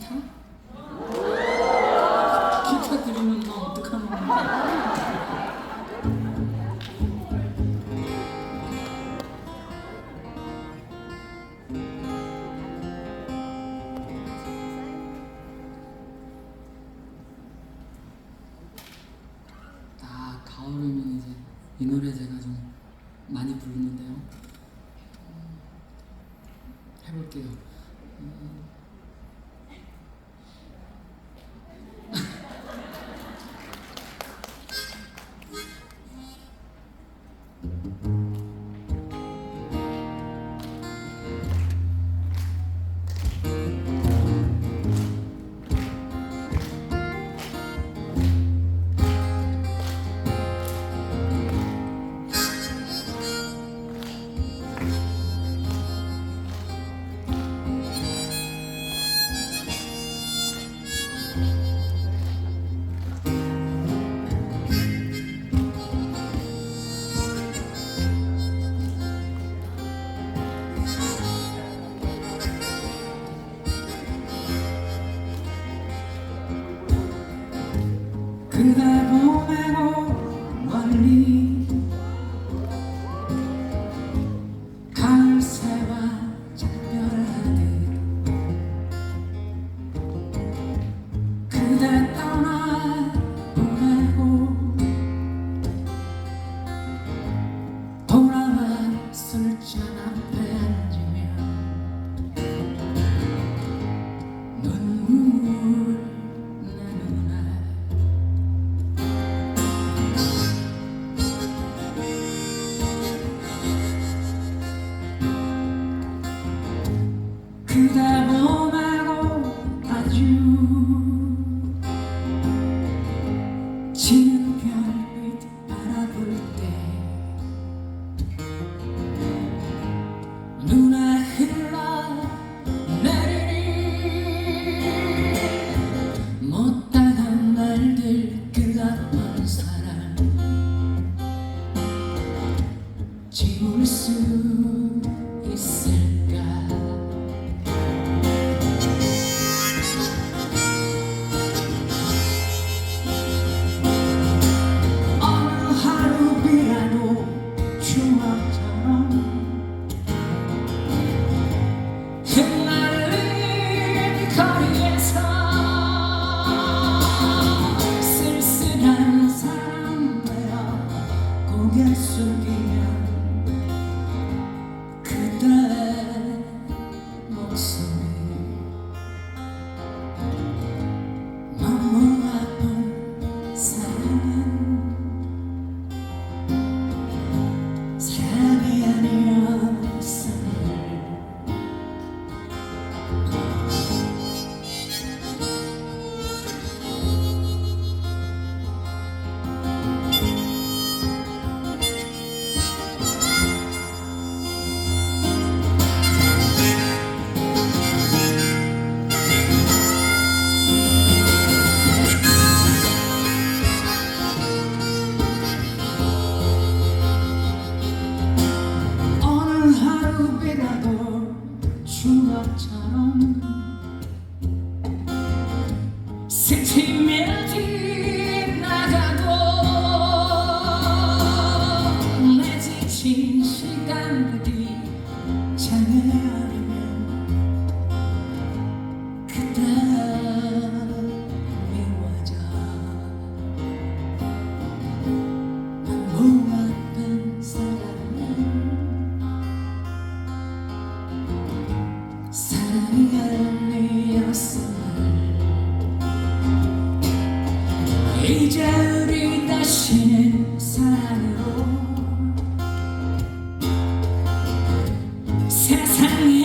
기타? 기타 들으면 너 어떡하는 거야? 아, 가을이면 이제 이 노래 제가 좀 많이 부르는데요. 해볼게요. 그 情。 스치며 지나가도 내 지친 시간들이 잠을 흐르면 그때 Yes, how you